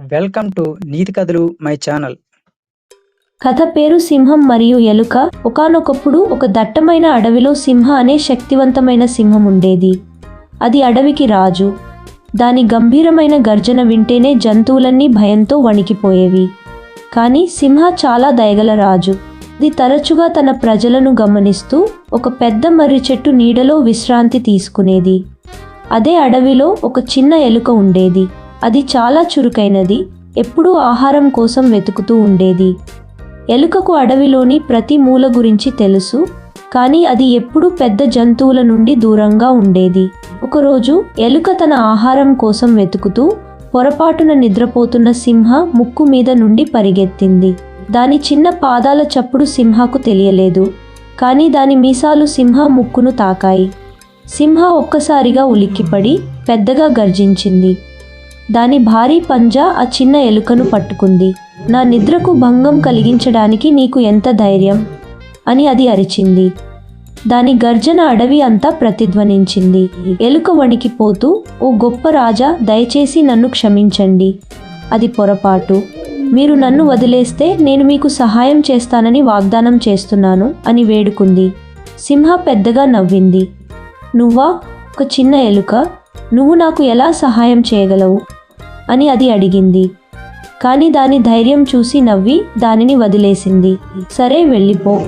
Welcome to నీతి కథలు my channel. కథ పేరు సింహం మరియు ఎలుక. ఒకానొకప్పుడు ఒక దట్టమైన అడవిలో సింహ అనే శక్తివంతమైన సింహం ఉండేది. అది అడవికి రాజు. దాని గంభీరమైన గర్జన వింటేనే జంతువులన్నీ భయంతో వణికిపోయేవి. కానీ సింహ చాలా దయగల రాజు. అది తరచుగా తన ప్రజలను గమనిస్తూ ఒక పెద్ద మర్రి చెట్టు నీడలో విశ్రాంతి తీసుకునేది. అదే అడవిలో ఒక చిన్న ఎలుక ఉండేది. అది చాలా చురుకైనది. ఎప్పుడూ ఆహారం కోసం వెతుకుతూ ఉండేది. ఎలుకకు అడవిలోని ప్రతి మూల గురించి తెలుసు కానీ అది ఎప్పుడూ పెద్ద జంతువుల నుండి దూరంగా ఉండేది. ఒకరోజు ఎలుక తన ఆహారం కోసం వెతుకుతూ పొరపాటున నిద్రపోతున్న సింహ ముక్కు మీద నుండి పరిగెత్తింది. దాని చిన్న పాదాల చప్పుడు సింహకు తెలియలేదు కానీ దాని మీసాలు సింహ ముక్కును తాకాయి. సింహ ఒక్కసారిగా ఉలిక్కిపడి పెద్దగా గర్జించింది. దాని భారీ పంజా ఆ చిన్న ఎలుకను పట్టుకుంది. నా నిద్రకు భంగం కలిగించడానికి నీకు ఎంత ధైర్యం? అని అది అరిచింది. దాని గర్జన అడవి అంతా ప్రతిధ్వనించింది. ఎలుక వణికిపోతూ ఓ గొప్ప రాజా దయచేసి నన్ను క్షమించండి. అది పొరపాటు. మీరు నన్ను వదిలేస్తే నేను మీకు సహాయం చేస్తానని వాగ్దానం చేస్తున్నాను అని వేడుకుంది. సింహ పెద్దగా నవ్వింది. నువ్వా? ఒక చిన్న ఎలుక? నువ్వు నాకు ఎలా సహాయం చేయగలవు? అని అది అడిగింది. కానీ దాని ధైర్యం చూసి నవ్వి దానిని వదిలేసింది. సరే వెళ్ళిపో.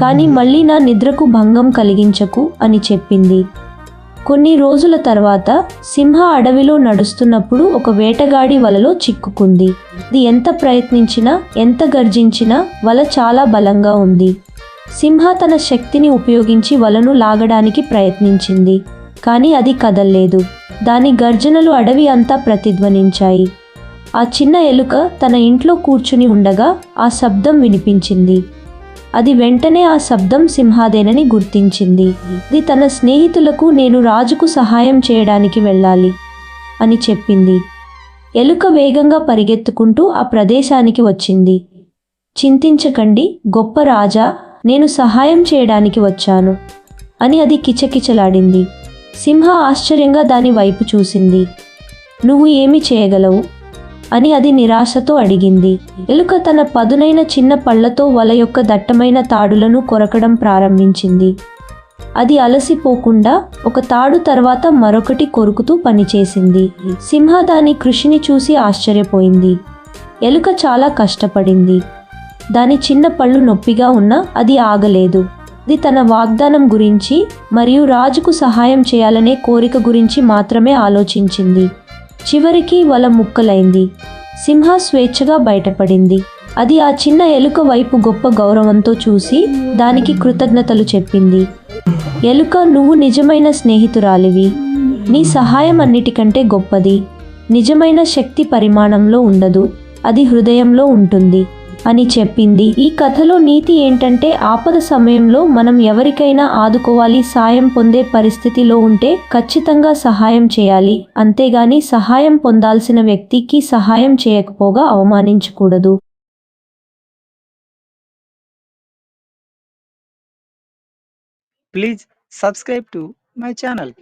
కానీ మళ్ళీ నా నిద్రకు భంగం కలిగించకు అని చెప్పింది. కొన్ని రోజుల తర్వాత సింహ అడవిలో నడుస్తున్నప్పుడు ఒక వేటగాడి వలలో చిక్కుకుంది. ఇది ఎంత ప్రయత్నించినా ఎంత గర్జించినా వల చాలా బలంగా ఉంది. సింహ తన శక్తిని ఉపయోగించి వలను లాగడానికి ప్రయత్నించింది. కానీ అది కదల్లేదు. దాని గర్జనలు అడవి అంతా ప్రతిధ్వనించాయి. ఆ చిన్న ఎలుక తన ఇంట్లో కూర్చుని ఉండగా ఆ శబ్దం వినిపించింది. అది వెంటనే ఆ శబ్దం సింహాదేనని గుర్తించింది. ఇది తన స్నేహితులకు నేను రాజుకు సహాయం చేయడానికి వెళ్ళాలి అని చెప్పింది. ఎలుక వేగంగా పరిగెత్తుకుంటూ ఆ ప్రదేశానికి వచ్చింది. చింతించకండి గొప్ప రాజా నేను సహాయం చేయడానికి వచ్చాను అని అది కిచకిచలాడింది. సింహ ఆశ్చర్యంగా దాని వైపు చూసింది. నువ్వు ఏమి చేయగలవు? అని అది నిరాశతో అడిగింది. ఎలుక తన పదునైన చిన్న పళ్ళతో వల యొక్క దట్టమైన తాడులను కొరకడం ప్రారంభించింది. అది అలసిపోకుండా ఒక తాడు తర్వాత మరొకటి కొరుకుతూ పనిచేసింది. సింహ దాని కృషిని చూసి ఆశ్చర్యపోయింది. ఎలుక చాలా కష్టపడింది. దాని చిన్న పళ్ళు నొప్పిగా ఉన్నా అది ఆగలేదు. అది తన వాగ్దానం గురించి మరియు రాజుకు సహాయం చేయాలనే కోరిక గురించి మాత్రమే ఆలోచించింది. చివరికి వల ముక్కలైంది. సింహ స్వేచ్ఛగా బయటపడింది. అది ఆ చిన్న ఎలుక వైపు గొప్ప గౌరవంతో చూసి దానికి కృతజ్ఞతలు చెప్పింది. ఎలుక నువ్వు నిజమైన స్నేహితురాలివి. నీ సహాయం అన్నిటికంటే గొప్పది. నిజమైన శక్తి పరిమాణంలో ఉండదు. అది హృదయంలో ఉంటుంది. అని చెప్పింది. ఈ కథలో నీతి ఏంటంటే ఆపద సమయంలో మనం ఎవరికైనా ఆదుకోవాలి సాయం పొందే పరిస్థితిలో ఉంటే ఖచ్చితంగా సహాయం చేయాలి. అంతేగాని సహాయం పొందాల్సిన వ్యక్తికి సహాయం చేయకపోగా అవమానించకూడదు. Please subscribe to my channel